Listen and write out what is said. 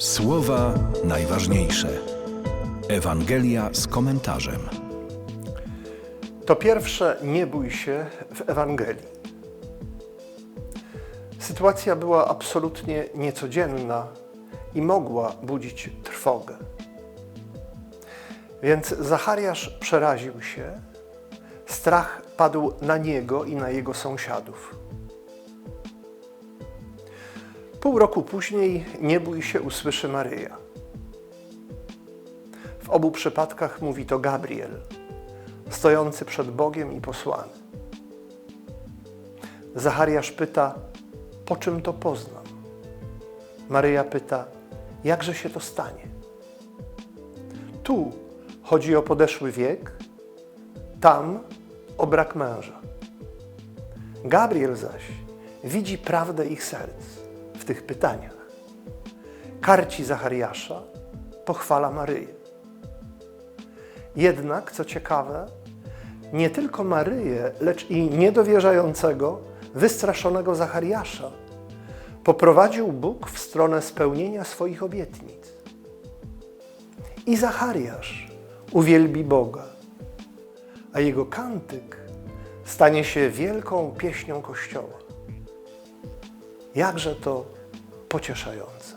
Słowa najważniejsze. Ewangelia z komentarzem. To pierwsze nie bój się w Ewangelii. Sytuacja była absolutnie niecodzienna i mogła budzić trwogę. Więc Zachariasz przeraził się, strach padł na niego i na jego sąsiadów. Pół roku później nie bój się usłyszy Maryja. W obu przypadkach mówi to Gabriel, stojący przed Bogiem i posłany. Zachariasz pyta, po czym to poznam? Maryja pyta, jakże się to stanie? Tu chodzi o podeszły wiek, tam o brak męża. Gabriel zaś widzi prawdę ich serc w tych pytaniach. Karci Zachariasza, pochwala Maryję. Jednak, co ciekawe, nie tylko Maryję, lecz i niedowierzającego, wystraszonego Zachariasza poprowadził Bóg w stronę spełnienia swoich obietnic. I Zachariasz uwielbi Boga, a jego kantyk stanie się wielką pieśnią Kościoła. Jakże to pocieszające.